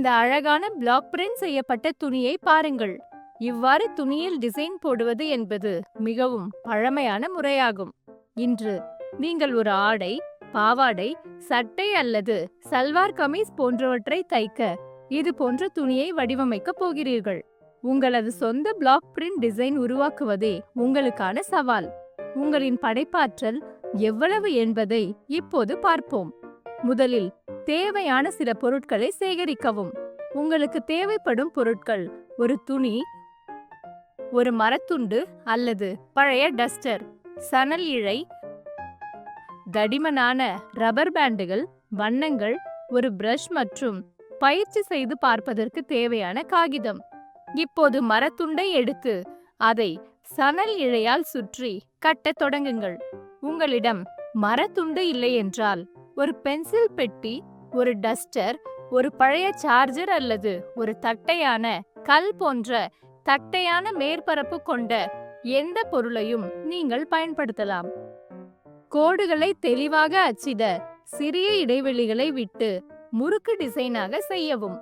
இந்த அழகான black print செய்யப்பட்ட துணியை பாருங்கள். இவ்வாறு துணியில் டிசைன் போடுவது என்பது மிகவும் பழமையான முறையாகும். இன்று நீங்கள் ஒரு ஆடை பாவாடை சட்டை அல்லது சல்வார் கமீஸ் போன்றவற்றை தைக்க இது போன்ற துணியை வடிவமைக்கப் போகிறீர்கள். உங்களது சொந்த பிளாக் பிரிண்ட் டிசைன் உருவாக்குவதே உங்களுக்கான சவால். உங்களின் படைப்பாற்றல் எவ்வளவு என்பதை இப்போது பார்ப்போம். முதலில் தேவையான சில பொருட்களை சேகரிக்கவும். உங்களுக்கு தேவைப்படும் பொருட்கள் ஒரு துணி ஒரு மரத்துண்டு அல்லது பழைய டஸ்டர் சணல் இழை தடிமனான ரப்பர் பேண்டுகள் வண்ணங்கள் ஒரு பிரஷ் மற்றும் பயிற்சி செய்து பார்ப்பதற்கு தேவையான காகிதம். இப்போது மரத்துண்டை எடுத்து அதை சணல் இழையால் சுற்றி கட்டத் தொடங்குங்கள். உங்களிடம் மரத்துண்டு இல்லை என்றால் ஒரு பென்சில் பெட்டி ஒரு டஸ்டர் ஒரு பழைய சார்ஜர் அல்லது ஒரு தட்டையான கல் போன்ற தட்டையான மேற்பரப்பு கொண்ட எந்த பொருளையும் நீங்கள் பயன்படுத்தலாம். கோடுகளை தெளிவாக அச்சிட சிறிய இடைவெளிகளை விட்டு முறுக்கு டிசைனாக செய்யவும்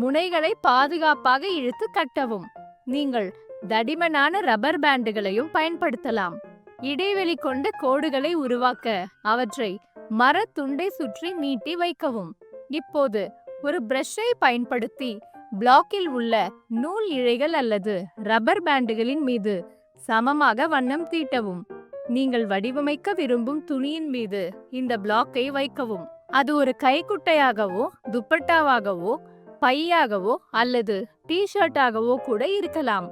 முனைகளை பாதுகாப்பாக இழுத்து கட்டவும். நீங்கள் தடிமனான ரப்பர் பேண்டுகளையும் பயன்படுத்தலாம். இடைவெளி கொண்ட கோடுகளை உருவாக்க அவற்றை மரத்துண்டை சுற்றி நீட்டி வைக்கவும். இப்போது ஒரு பிரஷை பயன்படுத்தி பிளாக்கில் உள்ள நூல் இழைகள் அல்லது ரப்பர் பேண்டுகளின் மீது சமமாக வண்ணம் தீட்டவும். நீங்கள் வடிவமைக்க விரும்பும் துணியின் மீது இந்த பிளாக்கை வைக்கவும். அது ஒரு கைக்குட்டையாகவோ துப்பட்டாவாகவோ பையாகவோ அல்லது டிஷர்ட்டாகவோ கூட இருக்கலாம்.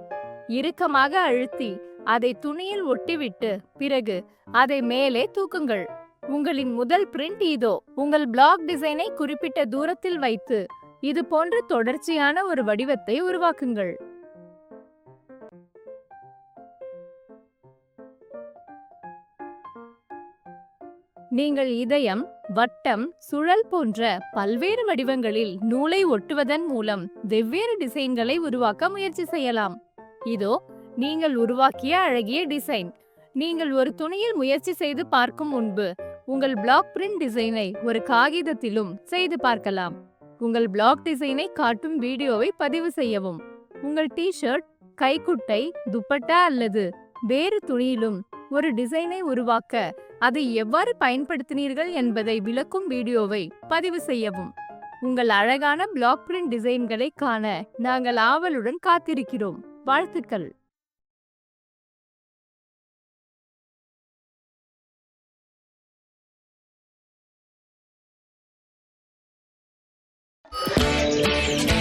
இறுக்கமாக அழுத்தி அதை துணியில் ஒட்டிவிட்டு பிறகு அதை மேலே தூக்குங்கள். உங்களின் முதல் பிரிண்ட் இதோ. உங்கள் பிளாக் டிசைனை குறிப்பிட்ட தூரத்தில் வைத்து இது போன்ற தொடர்ச்சியான ஒரு வடிவத்தை உருவாக்குங்கள். நீங்கள் இதயம் வட்டம் சுழல் போன்ற பல்வேறு வடிவங்களில் நூலை ஒட்டுவதன் மூலம் வெவ்வேறு டிசைன்களை உருவாக்க முயற்சி செய்யலாம். இதோ நீங்கள் உருவாக்கிய அழகிய டிசைன். நீங்கள் ஒரு துணியில் முயற்சி செய்து பார்க்கும் முன்பு உங்கள் பிளாக் பிரிண்ட் டிசைனை ஒரு காகிதத்திலும் செய்து பார்க்கலாம். உங்கள் பிளாக் டிசைனை காட்டும் வீடியோவை பதிவு செய்யவும். உங்கள் டி ஷர்ட் கைக்குட்டை துப்பட்டா அல்லது வேறு துணியிலும் ஒரு டிசைனை உருவாக்க அதை எவ்வாறு பயன்படுத்தினீர்கள் என்பதை விளக்கும் வீடியோவை பதிவு செய்யவும். உங்கள் அழகான பிளாக் பிரிண்ட் டிசைன்களை காண நாங்கள் ஆவலுடன் காத்திருக்கிறோம். வாழ்த்துக்கள். Bye.